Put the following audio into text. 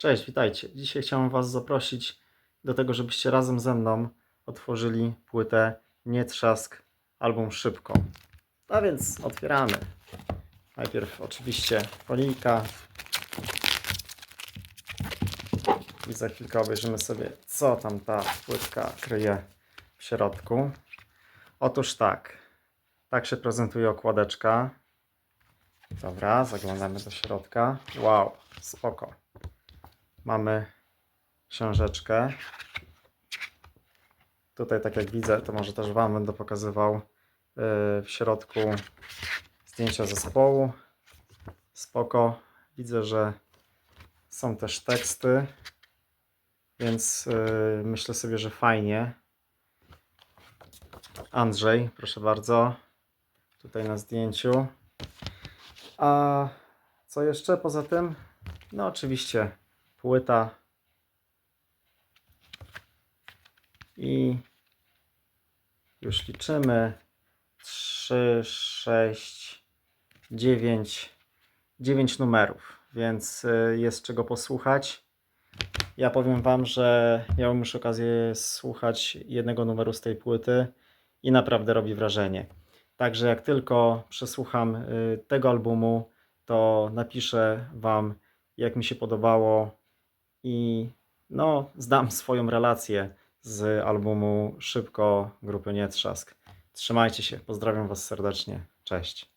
Cześć, witajcie. Dzisiaj chciałem Was zaprosić do tego, żebyście razem ze mną otworzyli płytę Nie Trzask album Szybko. A więc otwieramy. Najpierw oczywiście folijka. I za chwilkę obejrzymy sobie, co tam ta płytka kryje w środku. Otóż tak. Tak się prezentuje okładeczka. Dobra, zaglądamy do środka. Wow, spoko. Mamy książeczkę. Tutaj, tak jak widzę, to może też Wam będę pokazywał yy, w środku zdjęcia zespołu. Spoko. Widzę, że są też teksty, więc yy, myślę sobie, że fajnie. Andrzej, proszę bardzo. Tutaj na zdjęciu. A co jeszcze poza tym? No oczywiście płyta i już liczymy 3, 6, 9 9 numerów, więc y, jest czego posłuchać. Ja powiem Wam, że miałem już okazję słuchać jednego numeru z tej płyty i naprawdę robi wrażenie. Także jak tylko przesłucham y, tego albumu, to napiszę Wam, jak mi się podobało i no, zdam swoją relację z albumu Szybko grupy Nietrzask. Trzymajcie się, pozdrawiam Was serdecznie. Cześć.